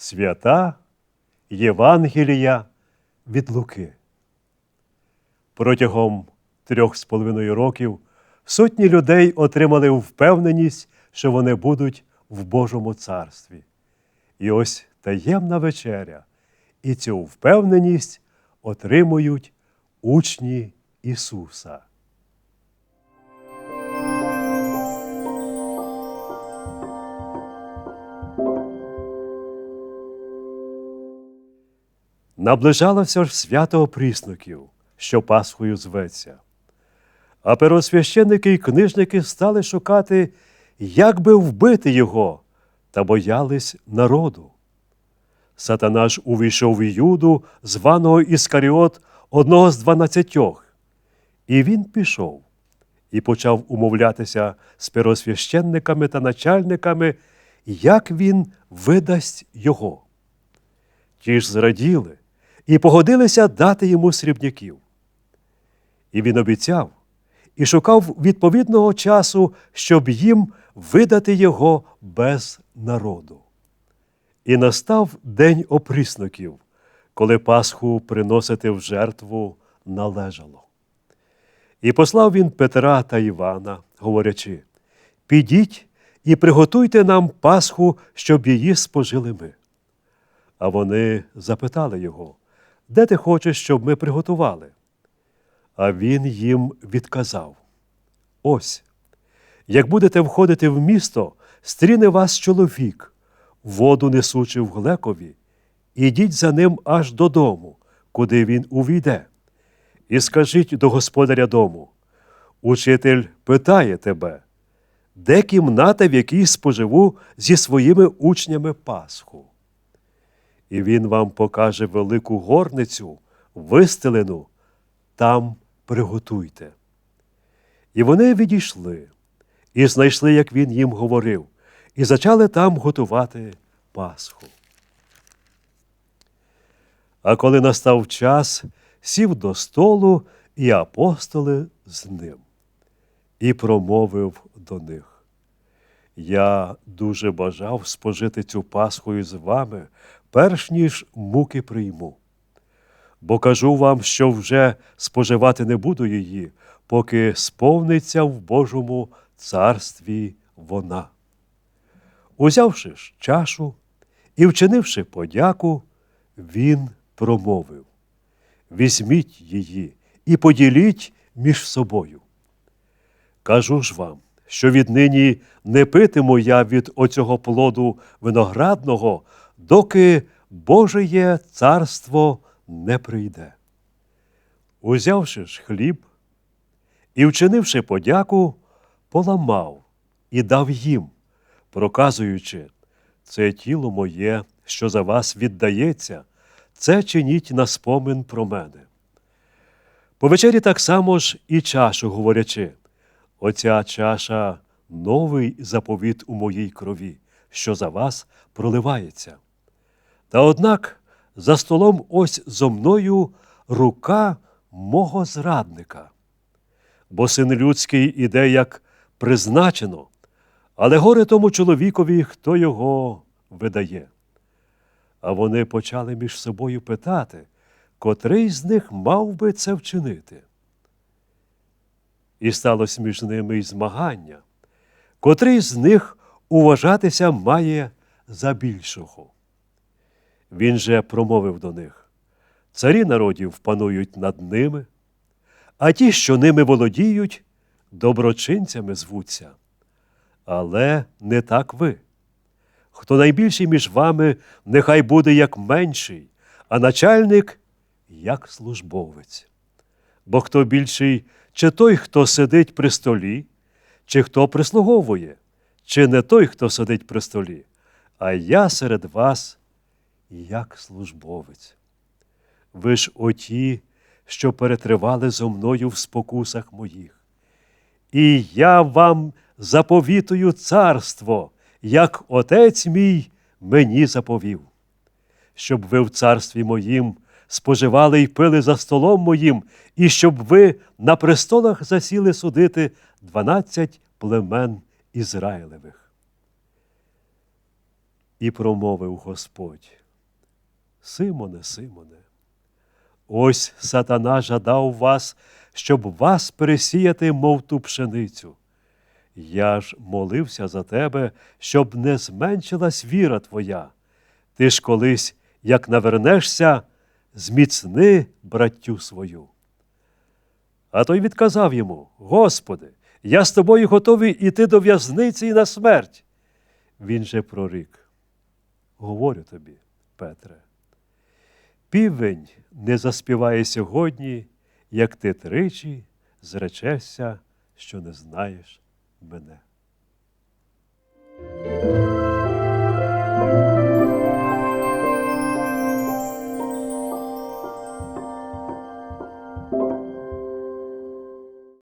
Свята Євангелія від Луки. Протягом трьох з половиною років сотні людей отримали впевненість, що вони будуть в Божому царстві. І ось таємна вечеря, і цю впевненість отримують учні Ісуса. Наближалося ж свято опрісноків, що Пасхою зветься. А первосвященники й книжники стали шукати, як би вбити його, та боялись народу. Сатана ж увійшов в Юду, званого Іскаріот, одного з дванадцятьох. І він пішов і почав умовлятися з первосвященниками та начальниками, як він видасть його. Ті ж зраділи і погодилися дати йому срібняків. І він обіцяв і шукав відповідного часу, щоб їм видати його без народу. І настав день опрісноків, коли Пасху приносити в жертву належало. І послав він Петра та Івана, говорячи: Підіть і приготуйте нам Пасху, щоб її спожили ми. А вони запитали його, де ти хочеш, щоб ми приготували? А він їм відказав: Ось, як будете входити в місто, стріне вас чоловік, воду несучи в глекові, ідіть за ним аж додому, куди він увійде, і скажіть до господаря дому: Учитель питає тебе, де кімната, в якій споживу зі своїми учнями Пасху? І він вам покаже велику горницю, вистелену, там приготуйте. І вони відійшли, і знайшли, як він їм говорив, і почали там готувати Пасху. А коли настав час, сів до столу, і апостоли з ним, і промовив до них. Я дуже бажав спожити цю Пасхою з вами, перш ніж муки прийму. Бо кажу вам, що вже споживати не буду її, поки сповниться в Божому царстві вона. Узявши ж чашу і вчинивши подяку, він промовив Візьміть її і поділіть між собою. Кажу ж вам, що віднині не питиму я від оцього плоду виноградного, доки Божеє царство не прийде. Узявши ж хліб і вчинивши подяку, поламав і дав їм, проказуючи, це тіло моє, що за вас віддається, це чиніть на спомин про мене. По вечері так само ж і чашу говорячи, оця чаша новий заповіт у моїй крові, що за вас проливається. Та однак за столом ось зо мною рука мого зрадника. Бо син людський іде як призначено, але горе тому чоловікові, хто його видає. А вони почали між собою питати, котрий з них мав би це вчинити. І сталося між ними й змагання, котрий з них уважатися має за більшого. Він же промовив до них царі народів панують над ними, а ті, що ними володіють, доброчинцями звуться. Але не так ви. Хто найбільший між вами, нехай буде як менший, а начальник як службовець. Бо хто більший, чи той, хто сидить при столі, чи хто прислуговує, чи не той, хто сидить при столі, а я серед вас як службовець. Ви ж оті, що перетривали зо мною в спокусах моїх. І я вам заповітую царство, як отець мій мені заповів, щоб ви в царстві моїм споживали й пили за столом моїм, і щоб ви на престолах засіли судити дванадцять племен Ізраїлевих. І промовив Господь. Симоне, Симоне, ось сатана жадав вас, щоб вас пересіяти, мов ту пшеницю. Я ж молився за тебе, щоб не зменшилась віра твоя. Ти ж колись, як навернешся, зміцни браттю свою. А той відказав йому: Господи, я з тобою готовий іти до в'язниці і на смерть. Він же прорік. Говорю тобі, Петре, півень не заспіває сьогодні, як ти тричі зречешся, що не знаєш мене.